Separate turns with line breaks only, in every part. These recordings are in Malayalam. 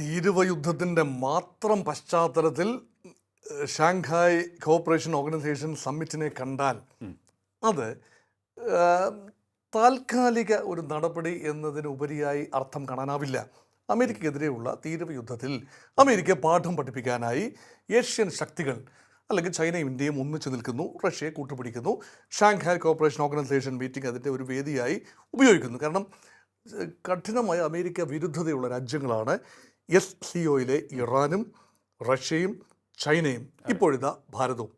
തീരുവ യുദ്ധത്തിന്റെ മാത്രം പശ്ചാത്തലത്തിൽ ഷാങ്ഹായ് കോപ്പറേഷൻ ഓർഗനൈസേഷൻ സമ്മിറ്റിനെ കണ്ടാൽ അത് താൽക്കാലിക ഒരു നടപടി എന്നതിന് ഉപരിയായി അർത്ഥം കാണാനാവില്ല. അമേരിക്കക്കെതിരെയുള്ള തീരുവയുദ്ധത്തിൽ അമേരിക്ക പാഠം പഠിപ്പിക്കാനായി ഏഷ്യൻ ശക്തികൾ അല്ലെങ്കിൽ ചൈനയും ഇന്ത്യയും ഒന്നിച്ചു നിൽക്കുന്നു റഷ്യയെ കൂട്ടുപിടിക്കുന്നു. ഷാങ്ഹായ് കോപ്പറേഷൻ ഓർഗനൈസേഷൻ മീറ്റിംഗ് അതിന്റെ ഒരു വേദിയായി ഉപയോഗിക്കുന്നു. കാരണം കഠിനമായ അമേരിക്ക വിരുദ്ധതയുള്ള രാജ്യങ്ങളാണ്. എസ് സി ഒയിലെ ഇറാനും റഷ്യയും ചൈനയും ഇപ്പോഴിതാ ഭാരതവും.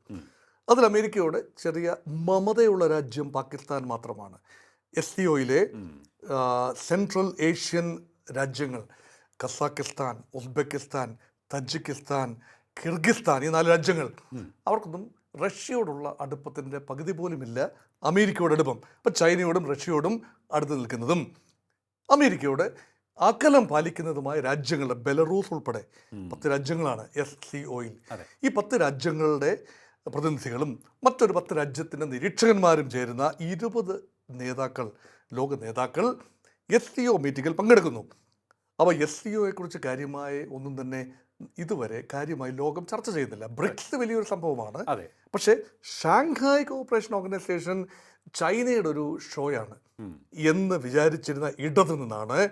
അതിൽ അമേരിക്കയോട് ചെറിയ മമതയുള്ള രാജ്യം പാകിസ്ഥാൻ മാത്രമാണ്. എസ് സി ഒയിലെ സെൻട്രൽ ഏഷ്യൻ രാജ്യങ്ങൾ കസാക്കിസ്ഥാൻ ഉസ്ബെക്കിസ്ഥാൻ തജിക്കിസ്ഥാൻ കിർഗിസ്ഥാൻ ഈ നാല് രാജ്യങ്ങൾ അവർക്കൊന്നും റഷ്യയോടുള്ള അടുപ്പത്തിന്റെ പകുതി പോലുമില്ല അമേരിക്കയോട് അടുപ്പം. അപ്പം ചൈനയോടും റഷ്യയോടും അടുത്ത് നിൽക്കുന്നതും അമേരിക്കയോട് അകലം പാലിക്കുന്നതുമായ രാജ്യങ്ങൾ ബെലറൂസ് ഉൾപ്പെടെ പത്ത് രാജ്യങ്ങളാണ് എസ് സി ഒയിൽ. ഈ പത്ത് രാജ്യങ്ങളുടെ പ്രതിനിധികളും മറ്റൊരു പത്ത് രാജ്യത്തിന്റെ നിരീക്ഷകന്മാരും ചേരുന്ന ഇരുപത് നേതാക്കൾ ലോക നേതാക്കൾ എസ് സി ഒ മീറ്റിങ്ങിൽ പങ്കെടുക്കുന്നു. അപ്പോൾ എസ് സി ഒയെക്കുറിച്ച് കാര്യമായ ഒന്നും തന്നെ ഇതുവരെ കാര്യമായി ലോകം ചർച്ച ചെയ്യുന്നില്ല. ബ്രിക്സ് വലിയൊരു സംഭവമാണ്. പക്ഷേ ഷാങ്ഹായ് കോപ്പറേഷൻ ഓർഗനൈസേഷൻ ചൈനയുടെ ഒരു ഷോയാണ്. എന്ന് വിചാരിച്ചിരുന്ന ഇടത് നിന്നാണ്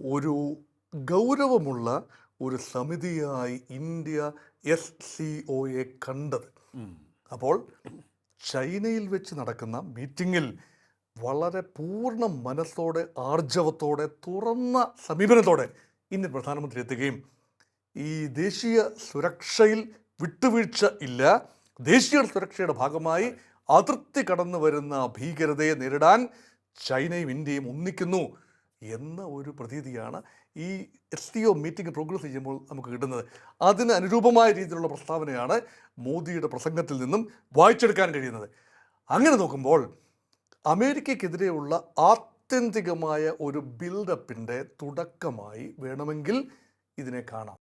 ഒരു ഗൗരവമുള്ള ഒരു സമിതിയായി ഇന്ത്യ എസ് സി ഒയെ കണ്ടത്. അപ്പോൾ ചൈനയിൽ വെച്ച് നടക്കുന്ന മീറ്റിങ്ങിൽ വളരെ പൂർണ മനസ്സോടെ ആർജവത്തോടെ തുറന്ന സമീപനത്തോടെ ഇന്ത്യൻ പ്രധാനമന്ത്രി എത്തുകയും ഈ ദേശീയ സുരക്ഷയിൽ വിട്ടുവീഴ്ച ഇല്ല. ദേശീയ സുരക്ഷയുടെ ഭാഗമായി അതിർത്തി കടന്നു വരുന്ന ഭീകരതയെ നേരിടാൻ ചൈനയും ഇന്ത്യയും ഒന്നിക്കുന്നു. എന്ന ഒരു പ്രതീതിയാണ് ഈ S T O meeting progress ചെയ്യുമ്പോൾ നമുക്ക് കിട്ടുന്നത്. അതിന് അനുരൂപമായ രീതിയിലുള്ള പ്രസ്താവനയാണ് മോദിയുടെ പ്രസംഗത്തിൽ നിന്നും വായിച്ചെടുക്കാൻ കഴിയുന്നത്. അങ്ങനെ നോക്കുമ്പോൾ അമേരിക്കയ്ക്കെതിരെയുള്ള ആത്യന്തികമായ ഒരു ബിൽഡപ്പിന്റെ തുടക്കമായി വേണമെങ്കിൽ ഇതിനെ കാണാം.